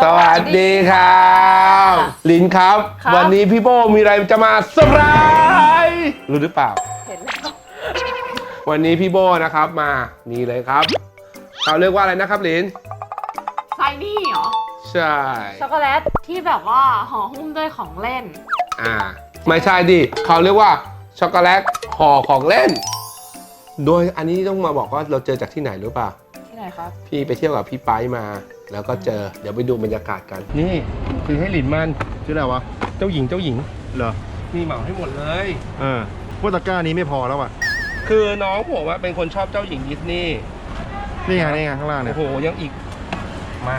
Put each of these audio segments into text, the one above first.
สวัสดีครับลินครับ ครับ วันนี้พี่โบมีอะไรจะมาเซอร์ไพรส์รู้หรือเปล่า เห็นแล้ววันนี้พี่โบนะครับมานี่เลยครับเขาเรียกว่าอะไรนะครับลินไซนี่เหรอ ใช่ช็อกโกแลตที่แบบว่าห่อหุ้มด้วยของเล่น อ่าไม่ใช่ดิเขาเรียกว่าช็อกโกแลตห่อของเล่น โดยอันนี้ต้องมาบอกว่าเราเจอจากที่ไหนหรือเปล่า ที่ไหนครับ พี่ไปเที่ยวกับพี่ไปมา แล้วก็เจอเดี๋ยวไปดูบรรยากาศกัน นี่คือให้หลินมันชื่ออะไรวะ เจ้าหญิงเจ้าหญิงเหรอนี่เหมาให้หมดเลยเออพวกตะกร้านี้ไม่พอแล้วว่ะคือน้องผมว่าเป็นคนชอบเจ้าหญิงดิสนีย์นี่ไงนี่ไงข้างล่างเนี่โอ้ยโหยังอีกมา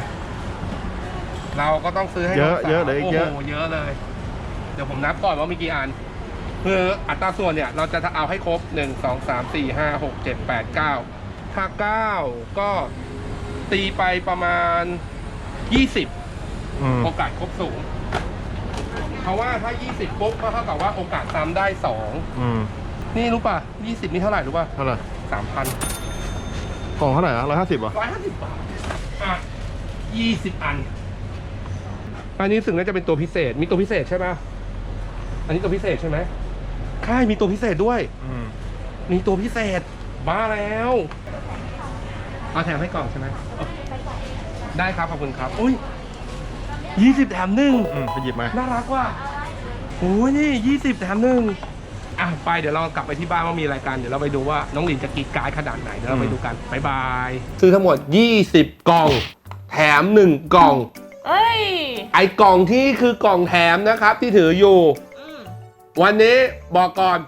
เราก็ต้องซื้อให้เยอะน้งสาวเยอะเลยอีกเยอะโอ้โหเยอะเลย เดี๋ยวผมนับก่อนว่ามีกี่อันคืออัตราส่วนเนี่ย เราจะเอาให้ครบหนึ่งสองสามสี่ห้าหกเจ็ดแปดเก้าถ้าเก้าก็ ตีไปประมาณยี่สิบอืมโอกาสครบสูง เพราะว่าถ้า 20ปุ๊บก็เท่ากับว่าโอกาสซ้ำได้อืม2นี่รู้ป่ะ 20 นี่เท่าไหร่รู้ป่ะเท่าไหร่3,000กล่องเท่าไหร่อะร้อยห้าสิบอะ150บาท อะ20 อัน อันนี้สึงน่าจะเป็นตัวพิเศษ มีตัวพิเศษใช่ไหมอันนี้ตัวพิเศษใช่ไหมใช่มีตัวพิเศษด้วย อืมมีตัวพิเศษ บ้าแล้วเอาแถมให้กล่องใช่ไหม ได้ครับขอบคุณครับอุ้ย20แถมหนึ่งอืมไปหยิบมา น่ารักว่ะโอ้ยนี่ยี่สิบแถมหนึ่งอะไปเดี๋ยวเรากลับไปที่บ้านว่ามีอะไรกันเดี๋ยวเราไปดูว่าน้องหลินจะกรีดกรายขนาดไหนเดี๋ยวเราไปดูกันบายบายซื้อทั้งหมด 20 กล่อง แถม 1 กล่อง เอ้ย ไอ้กล่องที่คือกล่องแถมนะครับที่ถืออยู่ อืมวันนี้บอกก่อน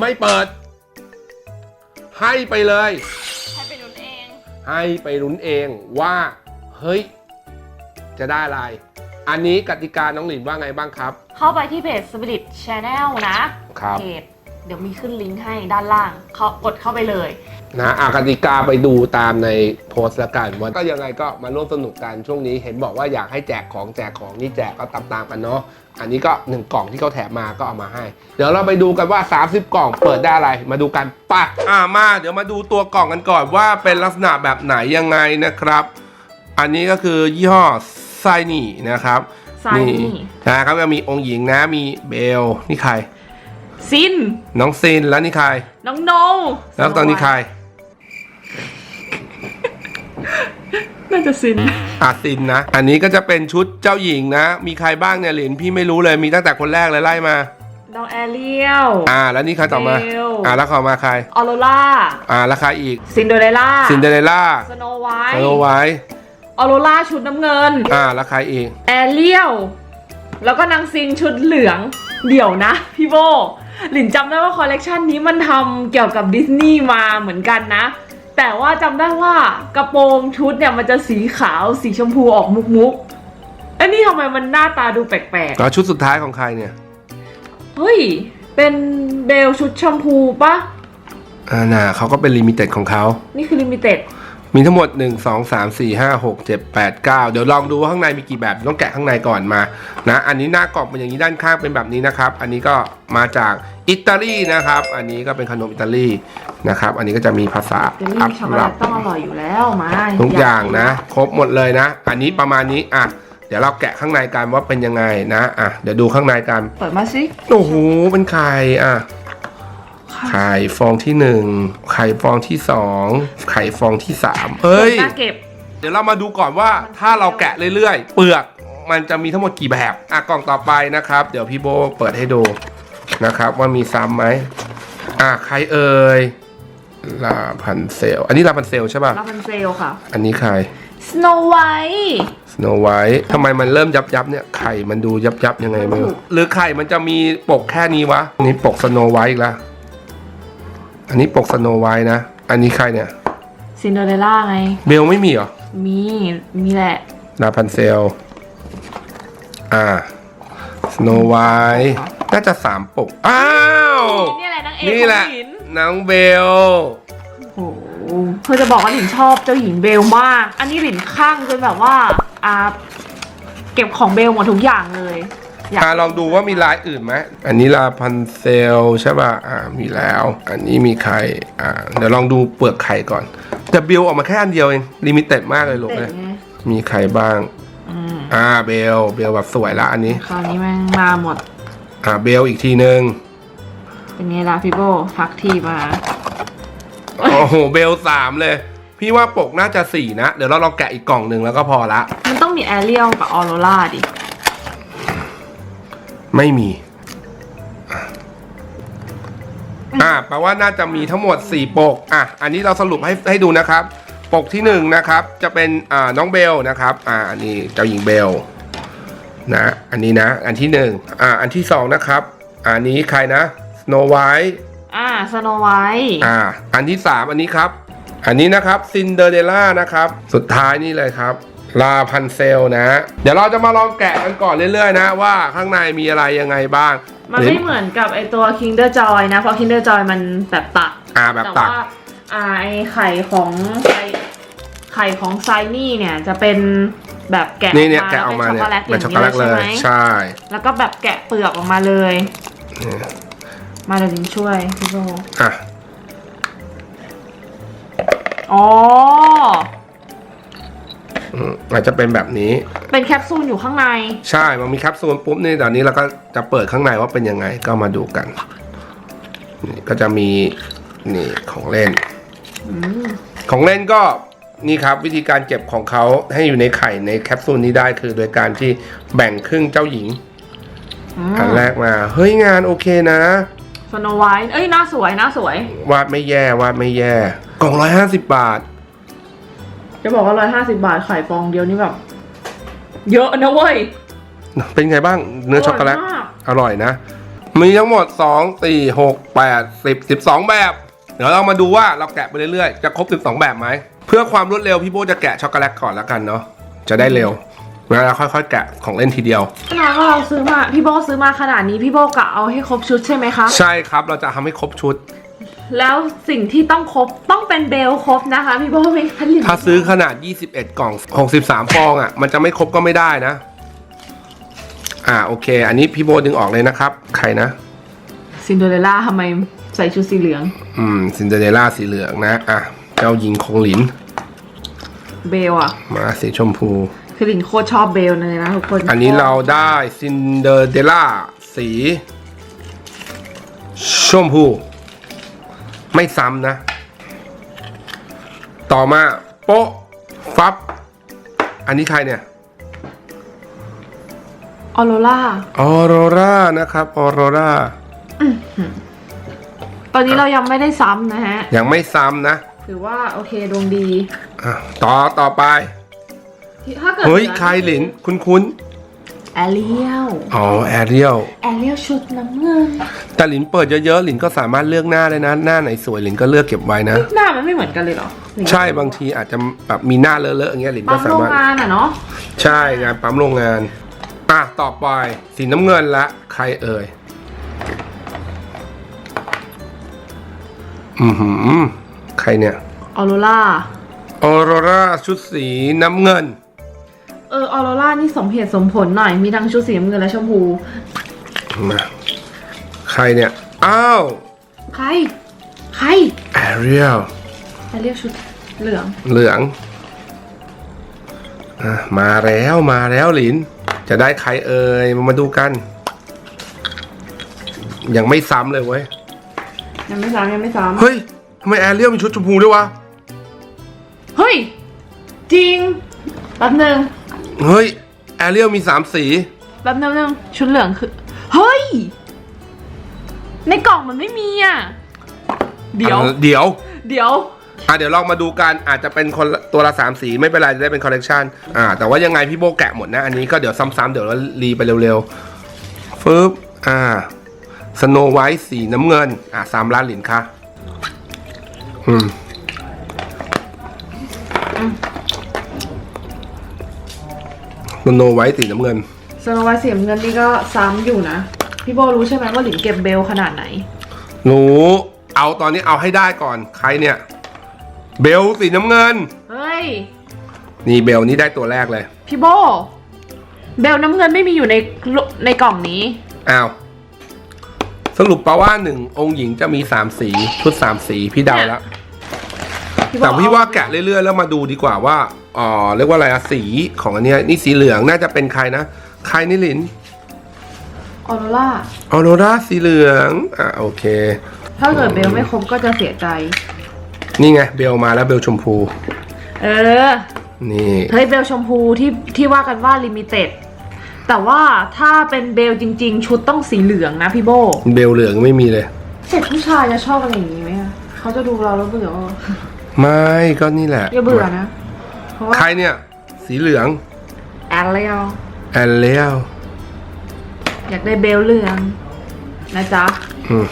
ไม่เปิด ให้ไปเลย ให้ไปลุ้นเอง ให้ไปลุ้นเองว่า เฮ้ย จะได้อะไร อันนี้กติกาน้องหลินว่าไงบ้างครับ เข้าไปที่เพจ Spirit Channel นะครับ เพจเดี๋ยวมีขึ้นลิงก์ให้ด้านล่างเขากดเข้าไปเลย นะอากติกาไปดูตามในโพสต์ละกันว่าก็ยังไงก็มาร่วมสนุกกันช่วงนี้ เห็นบอกว่าอยากให้แจกของแจกของนี่แจกก็ตามๆกันเนาะอันนี้ก็ 1 กล่องที่เขาแถมมาก็เอามาให้ เดี๋ยวเราไปดูกันว่า 30 กล่องเปิดได้อะไร มาดูกันปะอ่ามา เดี๋ยวมาดูตัวกล่องกันก่อนว่าเป็นลักษณะแบบไหนยังไงนะครับ อันนี้ก็คือยี่ห้อไซนี่นะครับ Shiny นะครับก็มีองค์หญิงนะมีเบลนี่ใครซิน น้องซินแล้วนี่ใคร น้องโน แล้วตอนนี้ใคร น่าจะซินอาซินนะ อันนี้ก็จะเป็นชุดเจ้าหญิงนะ มีใครบ้างเนี่ยหลินพี่ไม่รู้เลยมีตั้งแต่คนแรกเลยไล่มา น้องแอเรียลอ่า แล้วนี่ใครต่อมาเบลอ่าแล้วต่อมาใคร ออโรล่า อ่าแล้วใครอีก ซินโดเรล่า ซินเดอเรลล่า สโนไวสท์โนไวท์ ออโรล่าชุดน้ำเงิน อ่าแล้วใครอีกแอเรียลแล้วก็นางซินชุดเหลือง เดี๋ยวนะพี่โบหลินจำได้ว่าคอลเลกชันนี้มันทำเกี่ยวกับดิสนีย์มาเหมือนกันนะ แต่ว่าจำได้ว่ากระโปรงชุดเนี่ยมันจะสีขาวสีชมพูออกมุกมุกๆอันนี้ทำไมมันหน้าตาดูแปลกแล้วชุดสุดท้ายของใครเนี่ย ๆ เฮ้ย เป็นเบลชุดชมพูปะอ่าน่ะเขาก็เป็นลิมิเต็ดของเขา นี่คือลิมิเต็ด มีทั้งหมด 1 2 3 4 5 6 7 8 9 เดี๋ยวลองดูว่าข้างในมีกี่แบบต้องแกะข้างในก่อนมานะอันนี้หน้ากล่องเป็นอย่างนี้ด้านข้างเป็นแบบนี้นะครับ อันนี้ก็มาจากอิตาลีนะครับ อันนี้ก็เป็นขนมอิตาลีนะครับ อันนี้ก็จะมีภาษาเจลลี่อับช็อกโกแลรับตต้องอร่อยอยู่แล้วมาทุกอย่างนะ ครบหมดเลยนะ อันนี้ประมาณนี้อะเดี๋ยวเราแกะข้างในกันว่าเป็นยังไงนะอะเดี๋ยวดูข้างในกันเปิดมาสิโอ้โหเป็นไข่อะ ไข่ฟองที่หนึ่งไข่ฟองที่สองไข่ฟองที่สามเฮ้ยน่าเก็บ เดี๋ยวเรามาดูก่อนว่าถ้าเราแกะเรื่อยๆ เปลือกมันจะมีทั้งหมดกี่แบบอะกล่องต่อไปนะครับ เดี๋ยวพี่โบเปิดให้ดูนะครับ ว่ามีซ้ำไหมอะใครเอ่ยลาพันเซล อันนี้ลาพันเซลใช่ป่ะ ลาพันเซลค่ะ อันนี้ใคร สโนไวท์สโนไวท์ทำไมมันเริ่มยับยับๆเนี่ยไข่มันดูยับยับๆยังไงไม่รู้หรือไข่มันจะมีปกแค่นี้วะอันนี้ปกสโนไวท์อีกแล้ว อันนี้ปกสโนไวท์นะ อันนี้ใครเนี่ย ซินเดอเรลล่าไง เบลไม่มีเหรอมี มีแหละ ลาพันเซล อ่า สโนไวท์น่าจะสามปก อ้าว นี่แหละนางเอกนี่ของแหละหลินน้องเบล โอ้โหเพื่อจะบอกว่าหลินชอบเจ้าหญิงเบลมาก อันนี้หลินข้างจนแบบว่าอ่าเก็บของเบลหมดทุกอย่างเลย อยากอ่าลองดูว่ามีลายอื่นไหมอันนี้ลาพันเซลใช่ป่ะอ่ามีแล้ว อันนี้มีไข่อ่าเดี๋ยวลองดูเปลือกไข่ก่อน แต่เบลออกมาแค่อันเดียวเองลิมิเต็ดมากเลยลูกเด็เนี่ดยไงมีไข่บ้าง อืมอ่าเบลเบลแบบสวยละอันนี้ คราวนี้แม่งมาหมด อ่าเบลอีกทีนึง เป็นไงล่ะพี่โบทักทีมา โอ้โหเบลสามเลย พี่ว่าปกน่าจะสี่นะ เดี๋ยวเราลองแกะอีกกล่องหนึ่งแล้วก็พอละ มันต้องมีแอเรียลกับออโรราดิ ไม่มี อ่าแปลว่าน่าจะมีทั้งหมด 4 ปก อะ อันนี้เราสรุปให้ให้ดูนะครับ ปกที่1นะครับ จะเป็นอ่าน้องเบลนะครับ อ่าอันนี้เจ้าหญิงเบลนะ อันนี้นะ อันที่1อ่า อันที่2นะครับ อันนี้ใครนะ Snow White อ่าสโนไวท์อ่า อันที่ 3 อันนี้ครับ อันนี้นะครับซินเดอเรล่านะครับ สุดท้ายนี่เลยครับ ลาพันเซลนะ เดี๋ยวเราจะมาลองแกะกันก่อนเรื่อยๆนะ ว่าข้างในมีอะไรยังไงบ้าง มันไม่เหมือนกับไอตัว Kinder Joy นะ เพราะ Kinder Joy มันแบบตักอ่าแบบแต่ตักว่าอ่าไอไข่ของไข่ไข่ของไซนี่เนี่ยจะเป็นแบบแกะนี่เนี่ยอแกะออกมาเนี่ยเป็เป็นนช็ช็ออกกโกโกแลแลตตเลอย่างยนี้ใช่ไหมใช่ แล้วก็แบบแกะเปลือกออกมาเลยเนี่ยมาเดี๋ยวลินช่วยพี่โบอะอ๋อ อืมอาจจะเป็นแบบนี้ เป็นแคปซูลอยู่ข้างใน ใช่ มันมีแคปซูลปุ๊บนี่ตอนนี้เราก็จะเปิดข้างในว่าเป็นยังไงก็มาดูกันนี่ก็จะมีนี่ของเล่นอืมของเล่นก็นี่ครับวิธีการเก็บของเขาให้อยู่ในไข่ในแคปซูลนี้ได้คือโดยการที่แบ่งครึ่งเจ้าหญิงอันแรกมา เฮ้ยงานโอเคนะสโนไวท์เอ้ยหน้าสวยหน้าสวย วาดไม่แย่วาดไม่แย่กล่องร้อยห้าสิบบาท จะบอกว่าร้อยห้าสิบาทไข่ฟองเดียวนี่แบบ เยอะนะเว้ย เป็นไงบ้างเนื้อช็อกโกแลตร่ยมาอร่อยนะ มีทั้งหมด 2 4 6 8 10 12 แบบ เดี๋ยวเรามาดูว่าเราแกะไปเรื่อยๆ จะครบ 12 แบบไหม เพื่อความรวดเร็วพี่โบจะแกะช็อกโกแลตก่อนแล้วกันเนาะ จะได้เร็วแล้วเราค่อยๆ แกะของเล่นทีเดียวขนาดว่าเราซื้อมา พี่โบซื้อมาขนาดนี้พี่โบกะเอาให้ครบชุดใช่ไหมคะ ใช่ครับ เราจะทำให้ครบชุด แล้วสิ่งที่ต้องครบต้องเป็นเบลครบนะคะพี่โบไม่คันหลินถ้าซื้อขนาด 21 กล่อง 63 ฟองอะ มันจะไม่ครบก็ไม่ได้นะ อ่าโอเค อันนี้พี่โบดึงออกเลยนะครับ ใครนะ ซินเดอเรลล่าทำไมใส่ชุดสีเหลือง อืมซินเดอเรลล่าสีเหลืองนะ อะ เจ้าหญิงคงหลิน เบลอะมาสีชมพู คือหลินโคตรชอบเบลเลยนะทุกคนอันนี้เราได้ซินเดอเรลล่าสีชมพู ไม่ซ้ำนะ ต่อมาโป๊ะฟับ อันนี้ใครเนี่ยออโรล่าออโรรานะครับออโรราตอนนี้เรายังไม่ได้ซ้ำนะฮะ ยังไม่ซ้ำนะ ถือว่าโอเคดวงดี อะ ต่อต่อไป ถ้าเกิดเฮ้ยใครหลิน คุ้นคุ้น แอเรียลๆอ๋อแอเรียลแอเรียลชุดน้ำเงิน แต่หลินเปิดเยอะๆหลินก็สามารถเลือกหน้าได้นะ หน้าไหนสวยหลินก็เลือกเก็บไว้นะ หน้ามันไม่เหมือนกันเลยเหรอใช่บางทีอาจจะแบบมีหน้าเลอะๆอย่างเงี้ยหลินปั๊ก็มสาโรงมารถ งานอะเนาะใช่งานปั๊มโรงงานอะต่อไปสีน้ำเงินละใครเอ่ยอือหือใครเนี่ย ออโรล่า ออโรราชุดสีน้ำเงินเออออโรล่านี่สมเหตุสมผลหน่อย มีทั้งชุดสีน้ำเงินและชมพู มาใครเนี่ย อ้าวใคร ใครแอเรียลแอเรียลชุดเหลือง เหลืองอะมาแล้วมาแล้วหลิน จะได้ใครเอ่ยมามาดูกัน ยังไม่ซ้ำเลยเว้ย ยังไม่ซ้ำยังไม่ซ้เฮ้ยทำไมแอเรียลมีชุดชมพูด้วยวะำเฮ้ย จริงแป๊บนึง เฮ้ย แอเรียลมีสามสี แป๊บนึงนึงชุดเหลืองคือ เฮ้ย ในกล่องมันไม่มีอะ เดี๋ยว อะเดี๋ยว เดี๋ยว อะเดี๋ยวลองมาดูกันอาจจะเป็นคนละตัวละสามสีไม่เป็นไรจะได้เป็นคอลเลกชันอ่าแต่ว่ายังไงพี่โบแกะหมดนะ อันนี้ก็เดี๋ยวซ้ำๆเดี๋ยวเรารีไปเร็วๆฟึบอ่าสโนไวท์สีน้ำเงิน อ่าสามล้านหลินค่ะ อืม สโนไวท์สีน้ำเงินสโนไวท์สีน้ำเงินนี่ก็ซ้ำอยู่นะ พี่โบรู้ใช่ไหมว่าหลินเก็บเบลขนาดไหน หนูเอาตอนนี้เอาให้ได้ก่อนใครเนี่ย เบลสีน้ำเงิน เฮ้ย นี่เบลนี่ได้ตัวแรกเลย พี่โบ เบลน้ำเงินไม่มีอยู่ในในกล่องนี้ อ้าว สรุปแปลว่าหนึ่งองค์หญิงจะมีสามสีชุดสามสีพี่เดาแล้วพี่ แต่พี่ว่าเอแกะเรื่อยๆ แล้วมาดูดีกว่าว่าอ๋อเรียกว่าอะไรอะสีของอันเนี้ยนี่สีเหลืองน่าจะเป็นใครนะใครนี่ลินออโรล่าออโรราสีเหลืองอะโอเค ถ้าเกิดเบลไม่ครบก็จะเสียใจ นี่ไงเบลมาแล้วเบลชมพู เออ นี่เฮ้ยเบลชมพูที่ที่ว่ากันว่าลิมิเต็ดแต่ว่าถ้าเป็นเบลจริง ๆ ชุดต้องสีเหลืองนะพี่โบ เบลเหลืองไม่มีเลยเด็กผู้ชายจะชอบอะไรอย่างนี้ไหมอะเขาจะดูเราแล้วเบื่อว่า ไม่ก็นี่แหละอย่าเบื่อนะ เพราะว่าใครเนี่ย สีเหลืองแอนเลียวแอนเลวอยากได้เบลเหลือง นะจ๊ะอืม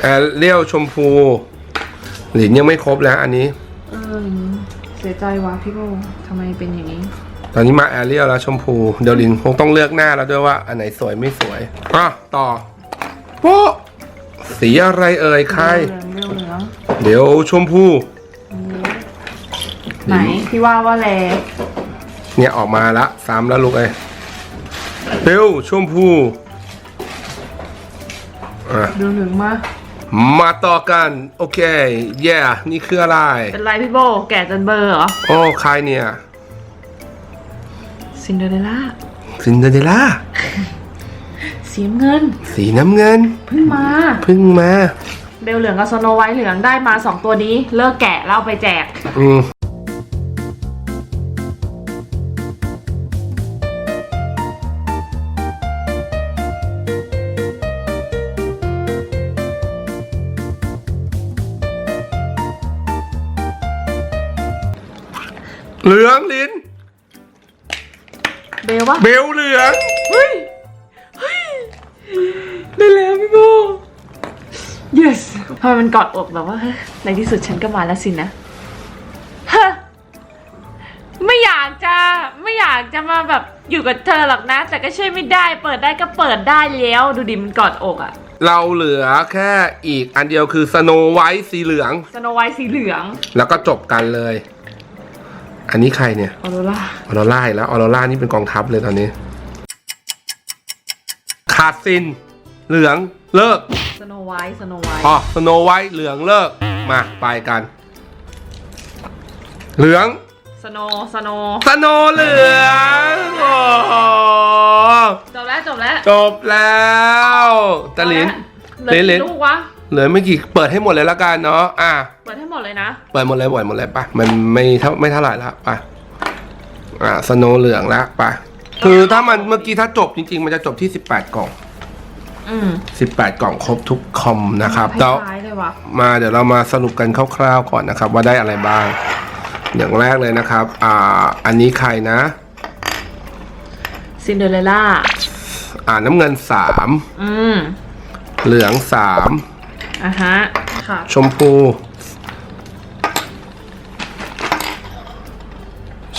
แอนเลวชมพู หลินยังไม่ครบแล้วอันนี้ เออเสียใจว่ะพี่โบทำไมเป็นอย่างนี้ ตอนนี้มาแอเรียลแล้วชมพู เดี๋ยวลินคงต้องเลือกหน้าแล้วด้วยว่า อันไหนสวยไม่สวยอะต่อโป๊ะสีอะไรเอ่ยใครเหลืองเบลเหลือง เดี๋ยวชมพูไหนพี่ว่าว่าแลเนี่ยออกมาละสามแล้วลูกเอ้ยเร็วชมพูอะเบลเหลืองมามาต่อกันโอเคแย่นี่คืออะไร เป็นไรพี่โบ แก่จนเบลอร์เหรอ โอ้ใครเนี่ย ซินเดอเรลล่าซินเดอเรลล่าสีน้ำเงิน สีน้ำเงิน เพิ่งมา เพิ่งมาเบลเหลืองกับสโนไวท์เหลืองได้มาสองตัวนี้ เลิกแกะแล้วเอาไปแจก อืมเหลืองลิ้น เบลวะเบลเหลือง เฮ้ย เฮ้ย ได้แล้วพี่โบ yes ทำไมมันกอดอกแบบว่าเฮ้ยในที่สุดฉันก็มาแล้วสินะฮะไม่อยากจะไม่อยากจะมาแบบอยู่กับเธอหรอกนะ แต่ก็ช่วยไม่ได้ เปิดได้ก็เปิดได้แล้วดูดิมันกอดอกอะเราเหลือแค่อีกอันเดียวคือสโนไวท์สีเหลือง สโนไวท์สีเหลือง แล้วก็จบกันเลย อันนี้ใครเนี่ยออโรล่าออโรล่าอีกแล้วออโรล่านี่เป็นกองทัพเลยตอนนี้ ขาดซิน เหลืองเลิก สโนไวท์สโนไวท์อ๋อสโนไวท์เหลืองเลิก มาไปกัน เหลือง สโนสโนสโนเหลืองโอ้โหจบแล้วจบแล้วจบแล้วตะลิน เหลือลิ้นกี่ลูกวะเหลือไม่กี่เปิดให้หมดเลยละกันเนาะอะ เปิดให้หมดเลยนะเปิดหมดเลยเปิดหมดเลยปะมันไม่เท่าไม่เท่าไหร่ละปะอ่าสโนเหลืองละปะคือถ้ามันเมื่อกี้ถ้าจบจริง ๆ มันจะจบที่ 18 กล่อง อืม18 กล่องครบทุกคอมนะครับแล้วท้ายๆเลยวะมาเดี๋ยวเรามาสรุปกันคร่าวๆก่อนนะครับ ว่าได้อะไรบ้าง อย่างแรกเลยนะครับ อ่า อันนี้ใครนะ ซินเดอเรลล่า อ่าน้ำเงิน อืม3 เหลือง อะฮะ ค่ะ 3 ชมพู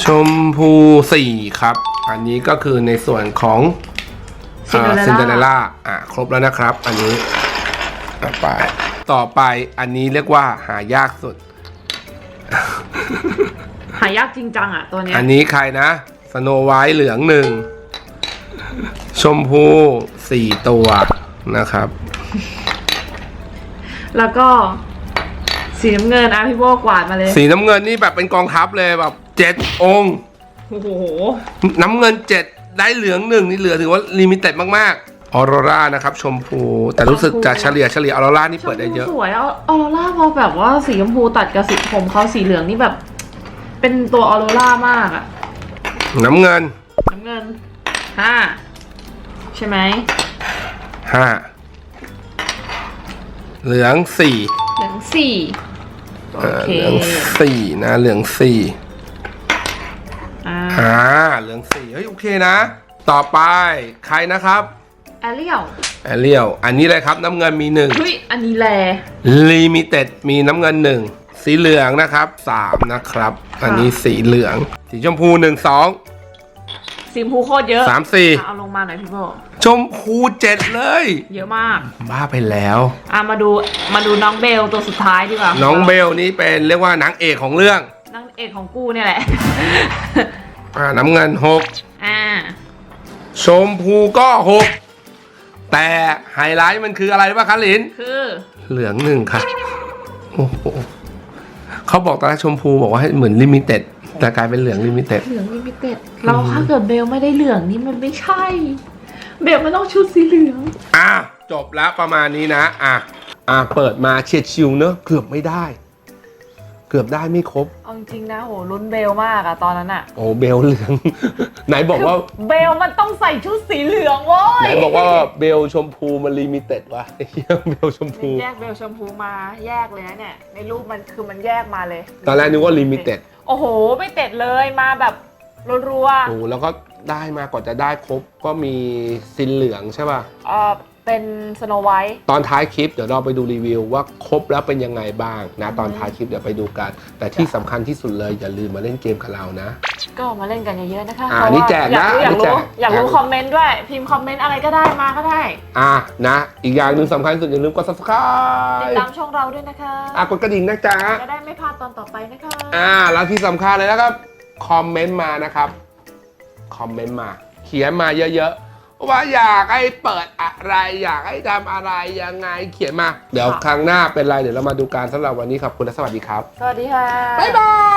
ชมพูสี่ครับ อันนี้ก็คือในส่วนของ Cinderella ซินเดอเรลล่าอะครบแล้วนะครับ อันนี้อะไป ต่อไปอันนี้เรียกว่าหายากสุด หายากจริงจังอะตัวเนี้ยอันนี้ใครนะสโนไวท์เหลืองหนึ่ง ชมพูสี่ตัวนะครับ แล้วก็สีน้ำเงินอะพี่โบกวาดมาเลยสีน้ำเงินนี่แบบเป็นกองทัพเลยแบบเจ็ดองค์ โอ้โหน้ำเงินเจ็ด ได้เหลืองหนึ่งนี่เหลือถือว่าลิมิเต็ดมากๆออโรรานะครับ ชมพูแต่รู้สึกจะเฉลี่ยเฉลี่ยออโรรานี่เปิดได้เยอะ สวยเอาออโรล่าพอแบบว่าสีชมพูตัดกับสีผมเขาสีเหลืองนี่แบบ เป็นตัวออโรล่ามากอะน้ำเงิน น้ำเงินห้าใช่ไหมห้าเหลืองสี่เหลืองสี่โออ่าเคเหลืองสี่นะเหลืองสี่ อ่าอ่าเหลืองสี่เฮ้ยโอเคนะ ต่อไปใครนะครับแอเรียลแอเรียลอันนี้เลยครับน้ำเงินมีหนึ่งเฮ้ยอันนี้แลลิมิเต็ดมีน้ำเงินหนึ่งสีเหลืองนะครับสามนะครับ อันนี้สีเหลือง สีชมพูหนึ่งสองสีชมพูโคตรเยอะสามสี่อะเอาลงมาหน่อยพี่โบชมพูเจ็ดเลย เยอะมาก บ้าไปแล้วอะมาดูมาดูน้องเบลตัวสุดท้ายดีกว่าน้องเบลนี่เป็นเรียกว่านางเอกของเรื่องนางเอกของกูเนี่ยแหละ อ่าน้ำเงินหกอ่า ชมพูก็หกแต่ไฮไลท์มันคืออะไรรู้ป่ะคะลิน คือเหลืองหนึ่งค่ะ โอ้โหเขาบอกตอนแรกชมพูบอกว่าให้เหมือนลิมิเต็ดแต่กลายเป็นเหลืองลิมิเต็ดเหลืองลิมิเต็ดเราถ้าเกิดเบลไม่ได้เหลืองนี่มันไม่ใช่ เบลมันต้องชุดสีเหลือง อะ จบแล้วประมาณนี้นะ อะ อะ เปิดมาเฉียดชิวเนอะเกือบไม่ได้ เกือบได้ไม่ครบ เอาจริงๆนะโหลุ้นเบลมากอะตอนนั้นอะโอ้เบลเหลือง ไหนบอกว่า เบลมันต้องใส่ชุดสีเหลืองเว้ยไหนบอกว่าเบลชมพูมันลิมิเต็ดวะเหี้ยเบลชมพู แยกเบลชมพูมาแยกเลยนะเนี่ยในรูปมันคือมันแยกมาเลยตอนแรกนึกว่าลิมิเต็ดโอ้โหไม่เต็ดเลยมาแบบรัวโอ้แล้วก็ได้มากว่าจะได้ครบก็มีซินเหลืองใช่ป่ะ ๆเออ เป็นสโนไวท์ ตอนท้ายคลิปเดี๋ยวเราไปดูรีวิวว่าครบแล้วเป็นยังไงบ้างนะตอนท้ายคลิปเดี๋ยวไปดูกัน แต่ที่สำคัญที่สุดเลยอย่าลืมมาเล่นเกมกับเรานะ ก็มาเล่นกันเยอะๆนะคะอ่าเพราะว่านี่แจกนะอยากรู้นี่อยากแจกรู้อยากรู้แจกคอมเมนต์ด้วย พิมพ์คอมเมนต์อะไรก็ได้มาก็ได้ อะนะ อีกอย่างหนึ่งสำคัญที่สุดอย่าลืมกด ติด subscribe ตามช่องเราด้วยนะคะอะกดกระดิ่งนะจ๊ะจะได้ไม่พลาดตอนต่อไปนะคะอ่าแล้วที่สำคัญเลยนะครับคอมเมนต์มานะครับคอมเมนต์มา เขียนมาเยอะๆ ว่าอยากให้เปิดอะไร อยากให้ทำอะไรยังไงเขียนมา เดี๋ยวครั้งหน้าเป็นไรเดี๋ยวเรามาดูการสำหรับวันนี้ขอบคุณและสวัสดีครับ สวัสดีค่ะ บ๊ายบาย